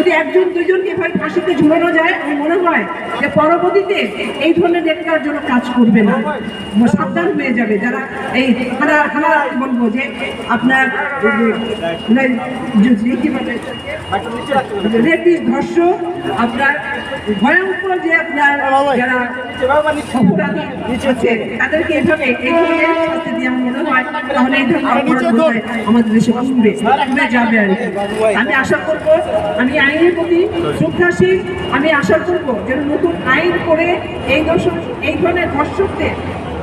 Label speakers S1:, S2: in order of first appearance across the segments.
S1: যদি একজন দুজনকে এভাবে ফাঁসিতে ঝুলানো যায় আমি মনে হয় যে পরবর্তীতে এই ধরনের নেতার জন্য কাজ করবে না সাবধান হয়ে যাবে যারা এই হারা হারা বলব যে আপনার ধর্ষ আপনার ভয়ঙ্কর যে আপনার যারা অপরাধী আছে তাদেরকে এভাবে এই শাস্তি দিয়ে মনে হয় তাহলে এই ধরনের আমাদের দেশে কমবে কমে যাবে আর আমি আশা করব আমি আইনের প্রতি শ্রদ্ধাশীল আমি আশা করব যেন নতুন আইন করে এই দর্শক এই ধরনের ধর্ষকদের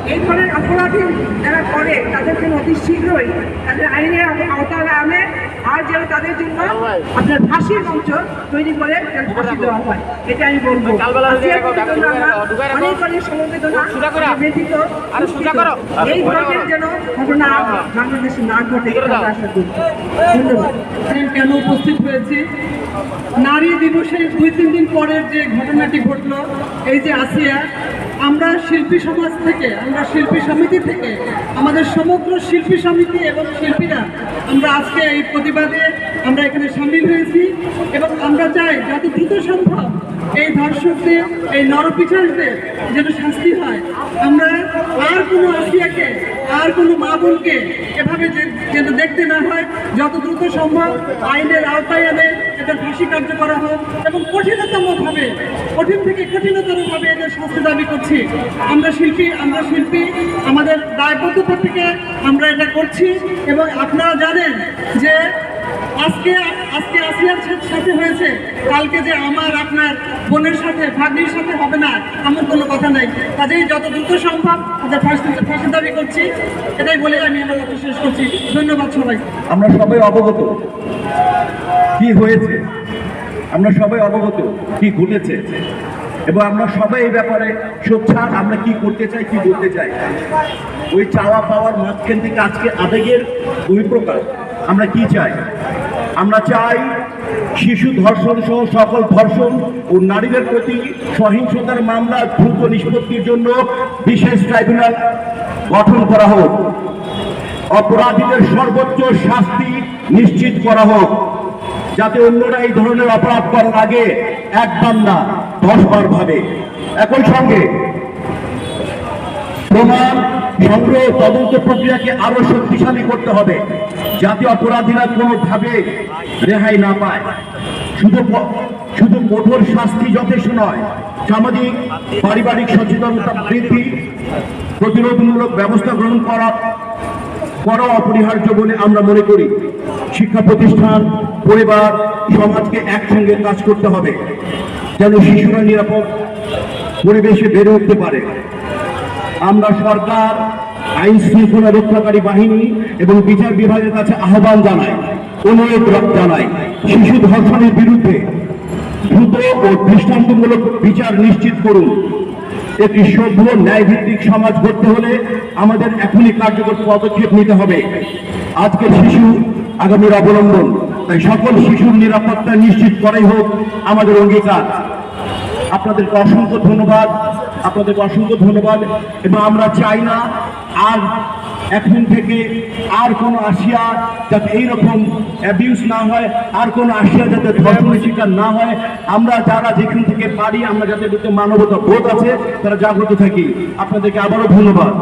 S1: এই ধরনের অপরাধী যারা করে তাদের জন্য অতি শীঘ্রই তাদের আইনের আও- আওতায় আনে। আর যেন তাদের জন্য আপনার ফাঁসির মঞ্চ তৈরি করে ফাঁসি দেওয়া হয়। এটা আমি বলব। অনেক অনেক সমবেদনা দুঃখিত। এই ধরনের যেন ঘটনা বাংলাদেশে না ঘটে আশা করি। ধন্যবাদ।
S2: কেন উপস্থিত হয়েছি। নারী দিবসের দুই, তিন দিন পরের যে ঘটনাটি ঘটলো, এই যে আসিয়া, আমরা শিল্পী সমাজ থেকে, আমরা শিল্পী সমিতি থেকে, আমাদের সমগ্র শিল্পী সমিতি এবং শিল্পীরা আমরা আজকে এই প্রতিবাদে আমরা এখানে সামিল হয়েছি এবং আমরা চাই যত দ্রুত সম্ভব এই ধর্ষকদের, এই নরপিছাসদের যেন শাস্তি হয়। আমরা আর কোনো আসিয়াকে আর কোনো মা বোনকে এভাবে যেন দেখতে না হয়, যত দ্রুত সম্ভব আইনের আওতায় এনে এদের ফাঁসি কার্য করা হোক এবং কঠিনতম ভাবে কঠিন থেকে কঠিনতর ভাবে এদের শাস্তি দাবি করছি। আমরা শিল্পী আমরা শিল্পী, আমাদের দায়বদ্ধতা থেকে আমরা এটা করছি এবং আপনারা জানেন যে আজকে আজকে আসিয়ার সাথে হয়েছে, কালকে যে আমার আপনার বোনের সাথে, ভাগ্নির সাথে হবে না কথা নাই। কাজেই যত দ্রুত সম্ভব তাদের ফাঁসি দাবি করছি। এটাই বলে আমি আমার কথা শেষ করছি। ধন্যবাদ সবাই
S3: আমরা সবাই অবগত। কি হয়েছে? আমরা সবাই অবগত। কি ঘটেছে? এবং আমরা সবাই এই ব্যাপারে সোচ্ছার আমরা কি করতে চাই, কি বলতে চাই? ওই চাওয়া পাওয়ার মাঝখান থেকে আজকে আবেগের দুই প্রকার আমরা কি চাই? আমরা চাই শিশু ধর্ষণ সহ সকল ধর্ষণ ও নারীদের প্রতি সহিংসতার মামলা দ্রুত নিষ্পত্তির জন্য বিশেষ ট্রাইব্যুনাল গঠন করা হোক। অপরাধীদের সর্বোচ্চ শাস্তি নিশ্চিত করা হোক, যাতে অন্যরা এই ধরনের অপরাধ করার আগে একবার না দশবার ভাবে একই সঙ্গে প্রমাণ সংগ্রহ তদন্ত প্রক্রিয়াকে আরও শক্তিশালী করতে হবে, যাতে অপরাধীরা কোনোভাবে রেহাই না পায়। শুধু শুধু কঠোর শাস্তি যথেষ্ট নয়, সামাজিক, পারিবারিক সচেতনতা বৃদ্ধি, প্রতিরোধমূলক ব্যবস্থা গ্রহণ করা করা অপরিহার্য বলে আমরা মনে করি। শিক্ষা প্রতিষ্ঠান, পরিবার, সমাজকে একসঙ্গে কাজ করতে হবে, যেন শিশুরা নিরাপদ পরিবেশে বেড়ে উঠতে পারে। আমরা সরকার, আইন শৃঙ্খলা রক্ষাকারী বাহিনী এবং বিচার বিভাগের কাছে আহ্বান জানাই, অনুরোধ জানাই, শিশু ধর্ষণের বিরুদ্ধে দ্রুত ও দৃষ্টান্তমূলক বিচার নিশ্চিত করুন। একটি সভ্য ন্যায়ভিত্তিক সমাজ গড়তে হলে আমাদের এখনই কার্যকর পদক্ষেপ নিতে হবে। আজকের শিশু আগামীর অবলম্বন, তাই সকল শিশুর নিরাপত্তা নিশ্চিত করাই হোক আমাদের অঙ্গীকার। আপনাদেরকে অসংখ্য ধন্যবাদ। আপনাদেরকে অসংখ্য ধন্যবাদ। এবং আমরা চাই না আর এখন থেকে আর কোনো আসিয়া যাতে এইরকম অ্যাবিউজ না হয়, আর কোনো আসিয়া যাতে ধর্মের শিকার না হয়। আমরা যারা যেখান থেকে পারি, আমরা যাতে মানবতা বোধ আছে, তারা জাগ্রত থাকি। আপনাদেরকে আবারও ধন্যবাদ।